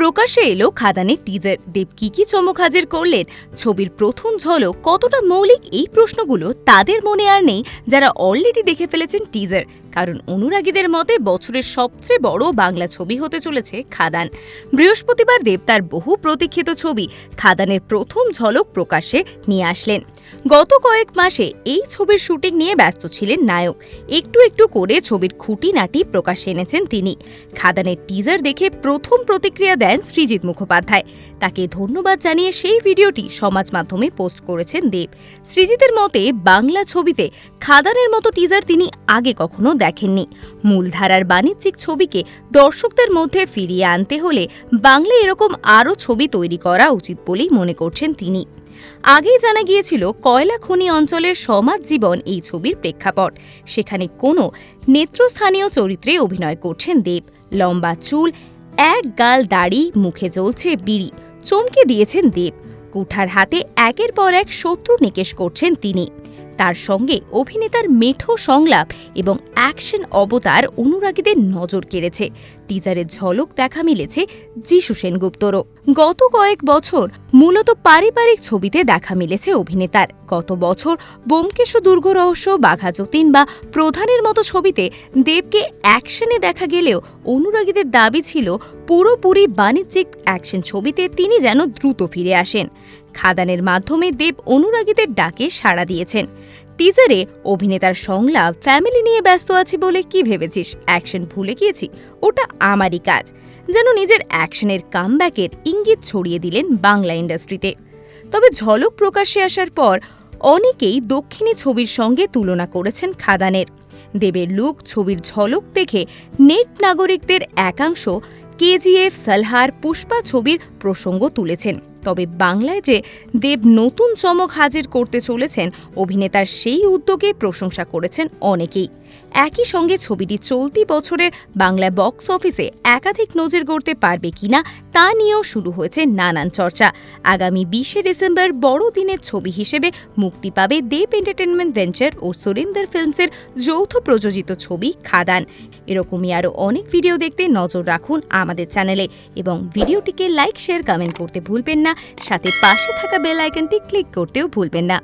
প্রকাশ্যে এলো খাদানের টিজার দেব কি কি চমক হাজির করলেন? ছবির প্রথম ঝলক কতটা মৌলিক এই প্রশ্নগুলো তাদের মনে আর নেই, যারা অলরেডি দেখে ফেলেছেন টিজার কারণ অনুরাগীদের মতে বছরের সবচেয়ে বড় বাংলা ছবি হতে চলেছে খাদান। বৃহস্পতিবার দেব তার বহু প্রতীক্ষিত ছবি খাদানের প্রথম ঝলক প্রকাশ্যে নিয়ে আসলেন। গত কয়েক মাসে এই ছবির শুটিং নিয়ে ব্যস্ত ছিলেন নায়ক। একটু একটু করে ছবির খুঁটিনাটি প্রকাশ্যে এনেছেন তিনি। খাদানের টিজার দেখে প্রথম প্রতিক্রিয়া দেন সৃজিত মুখোপাধ্যায়। তাকে ধন্যবাদ জানিয়ে সেই ভিডিওটি সমাজ মাধ্যমে পোস্ট করেছেন দেব। সৃজিতের মতে, বাংলা ছবিতে খাদানের মতো টিজার তিনি আগে কখনো দেখেননি। মূলধারার বাণিজ্যিক ছবিকে দর্শকদের মধ্যে ফিরিয়ে আনতে হলে বাংলা এরকম আরও ছবি তৈরি করা উচিত বলেই মনে করছেন তিনি। আগেই জানা গিয়েছিল, কয়লা খনি অঞ্চলের সমাজ জীবন এই ছবির প্রেক্ষাপট। সেখানে কোনো নেত্রস্থানীয় চরিত্রে অভিনয় করছেন দেব। লম্বা চুল এক গাল দাড়ি, মুখে জ্বলছে বিড়ি। চমকে দিয়েছেন দেব। কুঠার হাতে একের পর এক শত্রু নিকেশ করছেন তিনি। তার সঙ্গে অভিনেতার মেঠো সংলাপ এবং অ্যাকশন অবতার অনুরাগীদের নজর কেড়েছে। টিজারের ঝলক দেখা মিলেছে যিশু সেনগুপ্তরও। গত কয়েক বছর মূলত পারিবারিক ছবিতে দেখা মিলেছে অভিনেতার। গত বছর বোমকেশু দুর্গ রহস্য, বাঘা যতীন বা প্রধানের মতো ছবিতে দেবকে অ্যাকশনে দেখা গেলেও অনুরাগীদের দাবি ছিল পুরোপুরি বাণিজ্যিক অ্যাকশন ছবিতে তিনি যেন দ্রুত ফিরে আসেন। খাদানের মাধ্যমে দেব অনুরাগীদের ডাকে সাড়া দিয়েছেন। টিজারে অভিনেতার সংলাপ ফ্যামিলি নিয়ে ব্যস্ত আছি বলে কি ভেবেছিস? অ্যাকশন ভুলে গিয়েছি? ওটা আমারই কাজ। যেন নিজের অ্যাকশনের কামব্যাকের ইঙ্গিত ছড়িয়ে দিলেন বাংলা ইন্ডাস্ট্রিতে তবে ঝলক প্রকাশ্যে আসার পর অনেকেই দক্ষিণী ছবির সঙ্গে তুলনা করেছেন খাদানের। দেবের লুক ছবির ঝলক দেখে নেট নাগরিকদের একাংশ কেজিএফ, সালহার, পুষ্পা ছবির প্রসঙ্গ তুলেছেন। তবে বাংলায় যে দেব নতুন চমক হাজির করতে চলেছেন, অভিনেতার সেই উদ্যোগে প্রশংসা করেছেন অনেকেই। একই সঙ্গে ছবিটি চলতি বছরের বাংলা বক্স অফিসে একাধিক নজর গড়তে পারবে কিনা তা নিয়েও শুরু হয়েছে নানান চর্চা। আগামী বিশে ডিসেম্বর বড়দিনের ছবি হিসেবে মুক্তি পাবে দেব এন্টারটেনমেন্ট ভেঞ্চার ও সুরিন্দর ফিল্মসের যৌথ প্রযোজিত ছবি খাদান। এরকমই আরও অনেক ভিডিও দেখতে নজর রাখুন আমাদের চ্যানেলে এবং ভিডিওটিকে লাইক, শেয়ার, কমেন্ট করতে ভুলবেন না সাথে পাশে থাকা বেল আইকনটি ক্লিক করতেও ভুলবেন না।